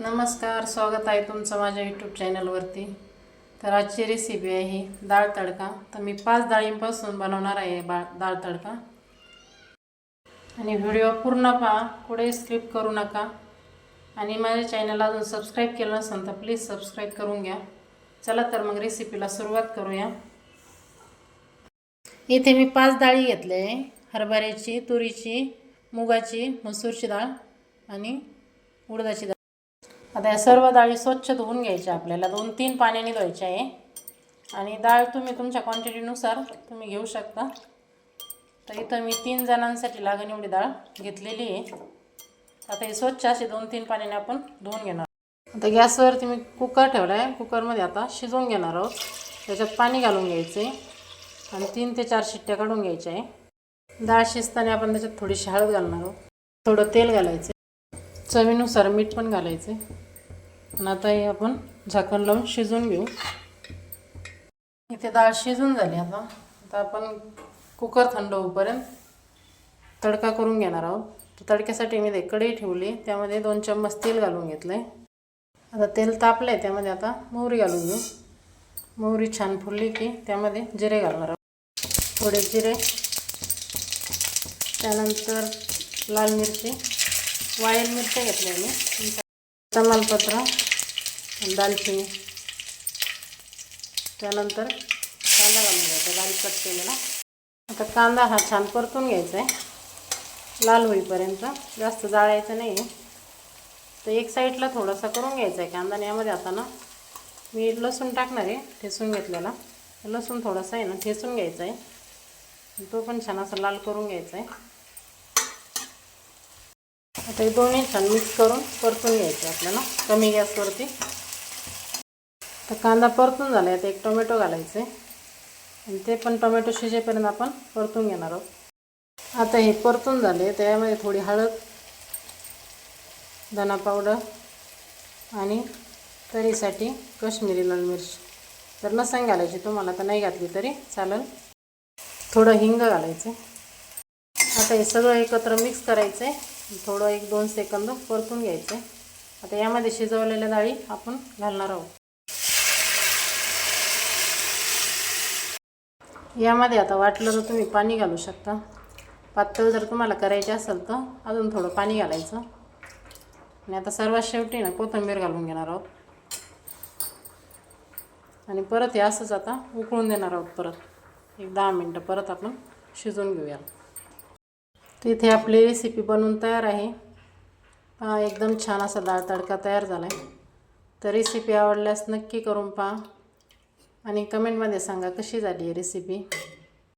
नमस्कार स्वागत आहे तुमचं माझ्या यूट्यूब चॅनलवरती तर आजची रेसिपी आहे ही डाळ तडका. तर मी पाच डाळींपासून बनवणार आहे बा डाळ तडका. आणि व्हिडिओ पूर्ण पहा कुठेही स्किप करू नका. आणि माझ्या चॅनलला अजून सबस्क्राईब केलं नसेल तर प्लीज सबस्क्राईब करून घ्या. चला तर मग रेसिपीला सुरुवात करूया. इथे मी पाच डाळी घेतले आहे. हरभऱ्याची तुरीची मुगाची मसूरची डाळ आणि उडदाची डाळ. आता या सर्व डाळी स्वच्छ धुवून घ्यायच्या आपल्याला. दोन तीन पाण्याने धुवायच्या आहे. आणि डाळ तुम्ही तुमच्या क्वांटिटीनुसार तुम्ही घेऊ शकता. तर इथं मी तीन जणांसाठी लागण एवढी डाळ घेतलेली आहे. आता हे स्वच्छ असे दोन तीन पाण्याने आपण धुवून घेणार आता गॅसवरती मी कुकर ठेवला आहे कुकरमध्ये आता शिजवून घेणार आहोत. त्याच्यात पाणी घालून घ्यायचं. आहे आणि तीन ते चार शिट्ट्या काढून घ्यायच्या आहे. डाळ शिजताना आपण त्याच्यात थोडीशी हळद घालणार आहोत. थोडं तेल घालायचं चवीनुसार मीठ पण घालायचं आणि आता हे आपण झाकण लावून शिजवून घेऊ. इथे डाळ शिजून झाली आता. आता आपण कुकर थंड होईपर्यंत तडका करून घेणार आहोत. तर तडक्यासाठी मी ते कढई ठेवली. त्यामध्ये दोन चम्मच तेल घालून घेतलं. आहे आता तेल तापलं आहे त्यामध्ये आता मोहरी घालून घेऊ. मोहरी छान फुलली की त्यामध्ये जिरे घालणार आहोत. थोडे जिरे. त्यानंतर लाल मिरची. वाळेल मिरच्या घेतल्या मी. तमालपत्र दालचिनी त्यानंतर कांदा घालून घ्यायचा बारीक कट केलेला. आता कांदा हा छान परतून घ्यायचा आहे लाल होईपर्यंत. जास्त जाळायचं नाही आहे तर एक साईडला थोडासा करून घ्यायचा आहे कांदा यामध्ये आता ना मी लसूण टाकणार आहे ठेसून घेतलेला. लसूण थोडासा आहे ना ठेसून घ्यायचा आहे तो पण छान असा लाल करून घ्यायचा आहे आता हे दोन्ही छान मिक्स करून परतून घ्यायचं आपल्याला. कमी गॅसवरती. तर कांदा परतून झाला. आहे आता एक टोमॅटो घालायचं. आहे आणि ते पण टोमॅटो शिजेपर्यंत आपण परतून घेणार आहोत. आता हे परतून झाले. त्यामध्ये थोडी हळद धना पावडर आणि तरीसाठी कश्मीरी लाल मिरची. जर लसण घालायची तुम्हाला. तर नाही घातली तरी चालेल. थोडं हिंग घालायचं. आता हे सगळं एकत्र मिक्स करायचं आहे. थोडं एक दोन सेकंद परतून घ्यायचं आहे. आता यामध्ये शिजवलेल्या डाळी आपण घालणार आहोत. यामध्ये आता वाटलं तर तुम्ही पाणी घालू शकता. पातळ जर तुम्हाला करायचे असेल तर अजून थोडं पाणी घालायचं. आणि आता सर्वात शेवटी ना कोथिंबीर घालून घेणार आहोत. आणि परत हे असंच आता उकळून देणार आहोत परत. एक दहा मिनटं परत आपण शिजवून घेऊया तर इथे आपली रेसिपी बनवून तयार आहे. पहा एकदम छान असा डाळ तडका तयार झाला आहे तर रेसिपी आवडल्यास नक्की करून पहा. आणि कमेंटमध्ये सांगा कशी झाली आहे रेसिपी